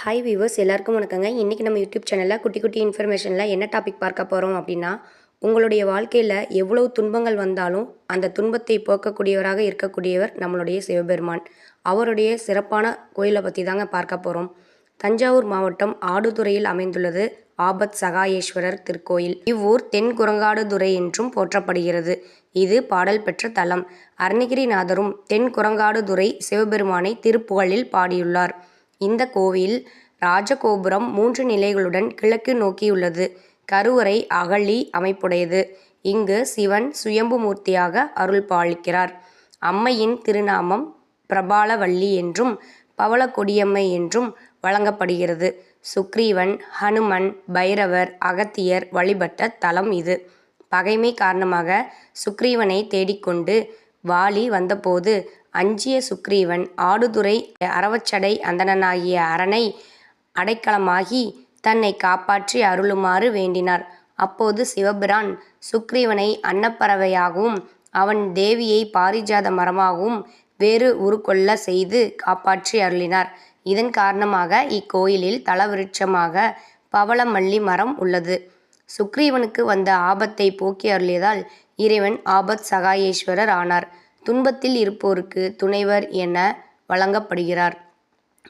Hi viewers எல்லாருக்கும் வணக்கங்க. இன்றைக்கி நம்ம யூடியூப் சேனலில் குட்டி குட்டி இன்ஃபர்மேஷனில் என்ன டாபிக் பார்க்க போகிறோம் அப்படின்னா உங்களுடைய வாழ்க்கையில் எவ்வளவு துன்பங்கள் வந்தாலும் அந்த துன்பத்தை போக்கக்கூடியவராக இருக்கக்கூடியவர் நம்மளுடைய சிவபெருமான். அவருடைய சிறப்பான கோயிலை பற்றி தாங்க பார்க்க போகிறோம் தஞ்சாவூர் மாவட்டம் ஆடுதுறையில் அமைந்துள்ளது ஆபத் சகாயேஸ்வரர் திருக்கோயில். இவ்வூர் தென் குரங்காடுதுறை என்றும் போற்றப்படுகிறது. இது பாடல் பெற்ற தலம். அருணகிரிநாதரும் தென் குரங்காடுதுறை சிவபெருமானை திருப்புகழில் பாடியுள்ளார். இந்த கோவில் ராஜகோபுரம் மூன்று நிலைகளுடன் கிழக்கு நோக்கியுள்ளது. கருவறை அகழி அமைப்புடையது. இங்கு சிவன் சுயம்பு மூர்த்தியாக அருள் பாலிக்கிறார் அம்மையின் திருநாமம் பிரபாலவள்ளி என்றும் பவளக்கொடியம்மை என்றும் வழங்கப்படுகிறது. சுக்ரீவன் ஹனுமன் பைரவர் அகத்தியர் வழிபட்ட தலம் இது. பகைமை காரணமாக சுக்ரீவனை தேடிக்கொண்டு வாலி வந்தபோது அஞ்சிய சுக்ரீவன் ஆடுதுறை அரவச்சடை அந்தணனாகிய அரணை அடைக்கலமாகி தன்னை காப்பாற்றி அருளுமாறு வேண்டினார். அப்போது சிவபிரான் சுக்ரீவனை அன்னப்பறவையாகவும் அவன் தேவியை பாரிஜாத மரமாகவும் வேறு உருக்கொள்ள செய்து காப்பாற்றி அருளினார். இதன் காரணமாக இக்கோயிலில் தலவிருட்சமாக பவளமல்லி மரம் உள்ளது. சுக்ரீவனுக்கு வந்த ஆபத்தை போக்கி அருளியதால் இறைவன் ஆபத் சகாயேஸ்வரர் ஆனார். துன்பத்தில் இருப்போருக்கு துணைவர் என வழங்கப்படுகிறார்.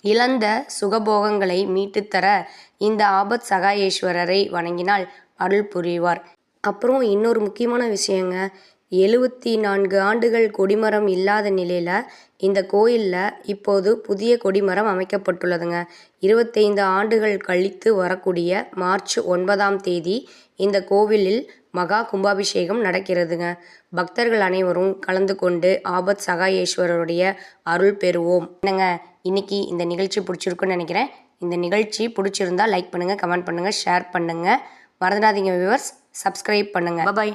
இழந்த சுகபோகங்களை மீட்டுத்தர இந்த ஆபத் சகாயேஸ்வரரை வணங்கினால் அருள் புரிவார். அப்புறம் இன்னொரு முக்கியமான விஷயங்க. எழுவத்தி நான்கு ஆண்டுகள் கொடிமரம் இல்லாத நிலையில் இந்த கோயிலில் இப்போது புதிய கொடிமரம் அமைக்கப்பட்டுள்ளதுங்க. இருபத்தைந்து ஆண்டுகள் கழித்து வரக்கூடிய மார்ச் ஒன்பதாம் தேதி இந்த கோவிலில் மகா கும்பாபிஷேகம் நடக்கிறதுங்க. பக்தர்கள் அனைவரும் கலந்து கொண்டு ஆபத் சகாயேஸ்வரருடைய அருள் பெறுவோம். என்னங்க? இன்னைக்கு இந்த நிகழ்ச்சி பிடிச்சிருக்குன்னு நினைக்கிறேன். இந்த நிகழ்ச்சி பிடிச்சிருந்தா லைக் பண்ணுங்கள் கமெண்ட் பண்ணுங்கள் ஷேர் பண்ணுங்கள் மறந்துடாதீங்க வியூவர்ஸ். சப்ஸ்கிரைப் பண்ணுங்கள் பாய்